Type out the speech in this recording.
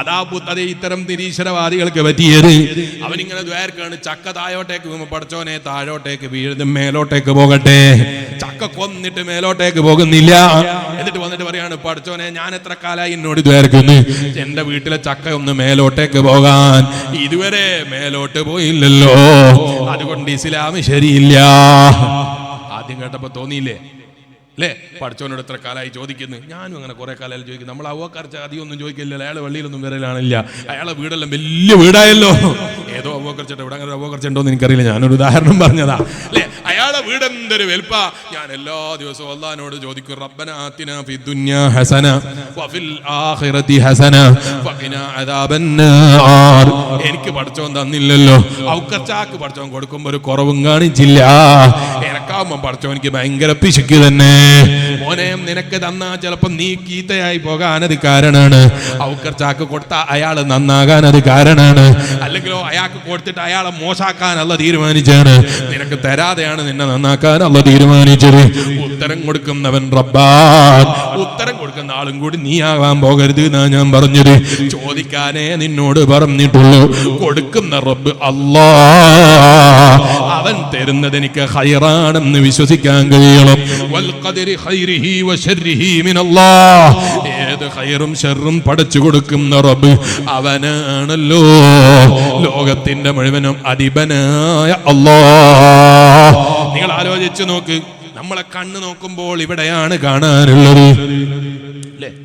അതാ അതേ ഇത്തരം നിരീശ്വരവാദികൾക്ക് പറ്റിയത്. അവനിങ്ങനെ ദ്വാരക്കാണ്. ചക്ക താഴോട്ടേക്ക് പഠിച്ചോനെ താഴോട്ടേക്ക് വീഴുന്ന മേലോട്ടേക്ക് പോകട്ടെ. ചക്ക കൊന്നിട്ട് മേലോട്ടേക്ക് പോകുന്നില്ല. എന്നിട്ട് വന്നിട്ട് പറയാണ് പഠിച്ചോനെ ഞാൻ എത്ര കാലായി എന്നോട് ദ്വാരക്കുന്നു? എന്റെ വീട്ടിലെ ചക്ക ഒന്ന് മേലോട്ടേക്ക് പോകാൻ ഇതുവരെ മേലോട്ട് പോയില്ലല്ലോ. അതുകൊണ്ട് ഇസ്ലാം ശരിയില്ല. ആദ്യം കേട്ടപ്പോ തോന്നിയില്ലേ? അല്ലേ പഠിച്ചവനോട് എത്ര കാലമായി ചോദിക്കുന്നു. ഞാനും അങ്ങനെ കുറെ കാലമായി ചോദിക്കുന്നു. നമ്മൾ അവക്കാർച്ച അധികം ഒന്നും ചോദിക്കില്ല. അയാളെ വെള്ളിയിലൊന്നും വരലാണില്ല. അയാളെ വീടെല്ലാം വലിയ വീടായല്ലോ. ഏതോ അവക്കർച്ചട്ടോ ഇവിടെ അങ്ങനെ അവക്കറച്ചുണ്ടോ എന്ന് എനിക്കറിയില്ല. ഞാനൊരു ഉദാഹരണം പറഞ്ഞതാ. അല്ലേ അയാളെ വീട് എന്തൊരു വെൽപ്പ. ഞാൻ എല്ലാ ദിവസവും അള്ളഹാനോട് ചോദിക്കും റബ്ബന ഫി ഹസന ആഖിറതി ഹസന അദാബന്നാർ എനിക്ക് പഠിച്ചോൻ തന്നില്ലല്ലോ. ഔക്കർച്ചാക്ക് പഠിച്ചോൻ കൊടുക്കുമ്പോ ഒരു കുറവും കാണിച്ചില്ല. എനക്കാവുമ്പോ പഠിച്ചോ എനിക്ക് ഭയങ്കര പിശുക്ക് തന്നെ. മോനെ നിനക്ക് തന്നാ ചിലപ്പോ നീ കീത്തയായി പോകാൻ അത് കാരണാണ് ഔക്കർച്ചാക്ക് കൊടുത്ത അയാൾ നന്നാകാൻ അത് കാരണാണ്. അല്ലെങ്കിലോ അയാൾക്ക് കൊടുത്തിട്ട് അയാളെ മോശാക്കാൻ അല്ല തീരുമാനിച്ചാണ് നിനക്ക് തരാതെയാണ് നിന്നെ നന്നാക്കാൻ അല്ല തീരുമാനിച്ചത്. ഉത്തരം കൊടുക്കുന്നവൻ റബ്ബാ. ഉത്തരം കൊടുക്കുന്ന ആളും കൂടി നീ ആകാൻ പോകരുത് എന്നാ ഞാൻ പറഞ്ഞത്. ചോദിക്കാനേ നിന്നോട് പറഞ്ഞിട്ടുള്ളൂ. കൊടുക്കുന്ന റബ്ബ് അല്ലാ തരുന്നത് എനിക്ക് ഹൈറാണെന്ന് വിശ്വസിക്കാൻ കഴിയണം. ഏത് ഹൈറും ഷെറും പഠിച്ചു കൊടുക്കുന്ന റബ്ബ് അവനാണല്ലോ. ലോകത്തിന്റെ മുഴുവനും അധിപനായ അല്ലോ നിങ്ങൾ ആലോചിച്ചു നോക്ക് നമ്മളെ കണ്ണ് നോക്കുമ്പോൾ ഇവിടെയാണ് കാണാനുള്ളത്. അല്ലേ